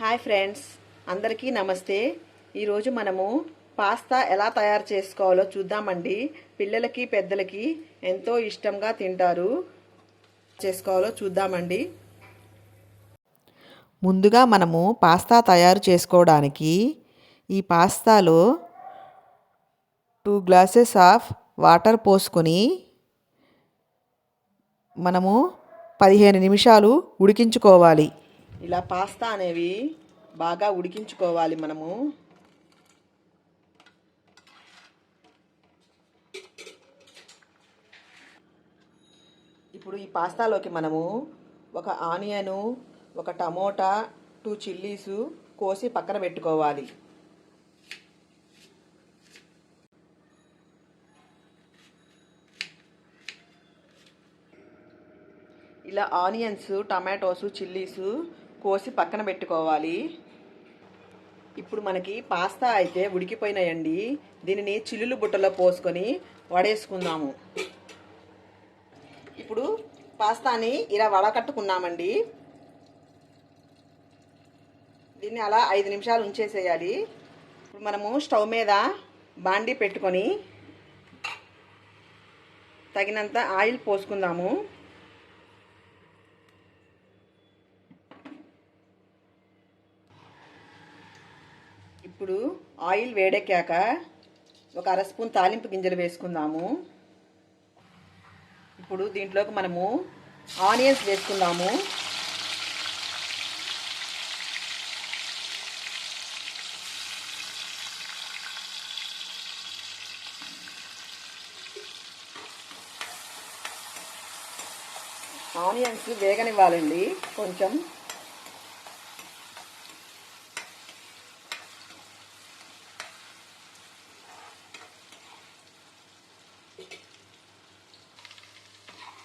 Hi friends అందరికీ నమస్తే. ఈరోజు మనము పాస్తా ఎలా తయారు చేసుకోవాలో చూద్దామండి. పిల్లలకి పెద్దలకి ఎంతో ఇష్టంగా తింటారు. చేసుకోవాలో చూద్దామండి. ముందుగా మనము పాస్తా తయారు చేసుకోవడానికి ఈ పాస్తాలో టూ గ్లాసెస్ ఆఫ్ వాటర్ పోసుకొని మనము పదిహేను నిమిషాలు ఉడికించుకోవాలి. ఇలా పాస్తా అనేవి బాగా ఉడికించుకోవాలి మనము. ఇప్పుడు ఈ పాస్తాలోకి మనము ఒక ఆనియను ఒక టమోటా టూ చిల్లీసు కోసి పక్కన పెట్టుకోవాలి. ఇలా ఆనియన్స్ టమాటోస్ చిల్లీసు కోసి పక్కన పెట్టుకోవాలి. ఇప్పుడు మనకి పాస్తా అయితే ఉడికిపోయినాయండి. దీనిని చిల్లులు బుట్టలో పోసుకొని వడేసుకుందాము. ఇప్పుడు పాస్తాని ఇలా వడకట్టుకున్నామండి. దీన్ని అలా ఐదు నిమిషాలు ఉంచేసేయాలి. ఇప్పుడు మనము స్టవ్ మీద బాండీ పెట్టుకొని తగినంత ఆయిల్ పోసుకుందాము. ఇప్పుడు ఆయిల్ వేడెక్కాక ఒక అర స్పూన్ తాలింపు గింజలు వేసుకుందాము. ఇప్పుడు దీంట్లోకి మనము ఆనియన్స్ వేసుకుందాము. ఆనియన్స్ వేగనివ్వాలండి. కొంచెం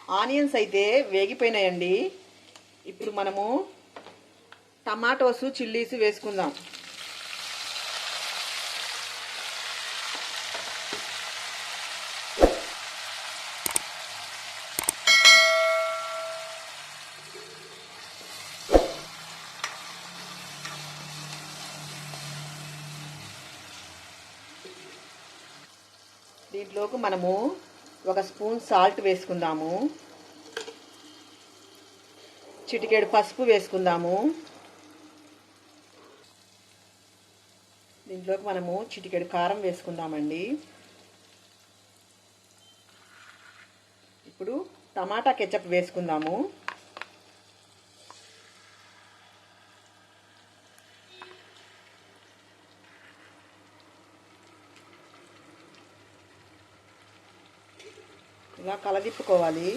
ఆనియన్స్ అయితే వేగిపోయినాయండి. ఇప్పుడు మనము టమాటోస్ చిల్లీస్ వేసుకుందాం. దీంట్లోకి మనము ఒక స్పూన్ సాల్ట్ వేసుకుందాము. చిటికేడు పసుపు వేసుకుందాము. దీంట్లోకి మనము చిటికెడు కారం వేసుకుందామండి. ఇప్పుడు టమాటా కెచప్ వేసుకుందాము. ఇలా కలదిప్పుకోవాలి.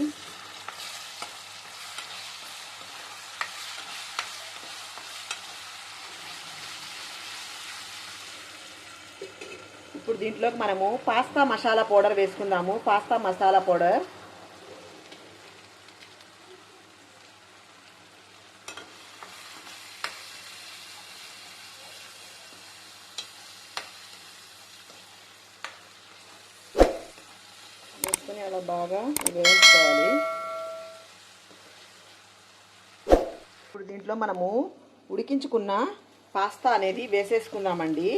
ఇప్పుడు దీంట్లోకి మనము పాస్తా మసాలా పౌడర్ వేసుకుందాము. Pasta masala powder. వేసుకొని బాగా వేయించుకోవాలి. ఇప్పుడు దీంట్లో మనము ఉడికించుకున్న పాస్తా అనేది వేసేసుకున్నామండి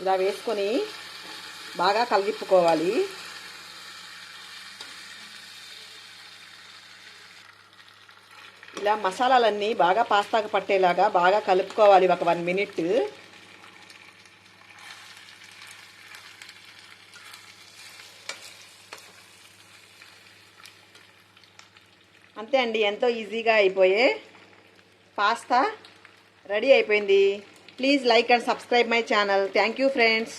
ఇలా వేసుకొని బాగా కలిగిప్పుకోవాలి ఇలా మసాలాలన్నీ బాగా పాస్తాకు పట్టేలాగా బాగా కలుపుకోవాలి ఒక వన్ మినిట్. అంతే అండి ఎంతో ఈజీగా అయిపోయే పాస్తా రెడీ అయిపోయింది. Please like and subscribe my channel. Thank you friends.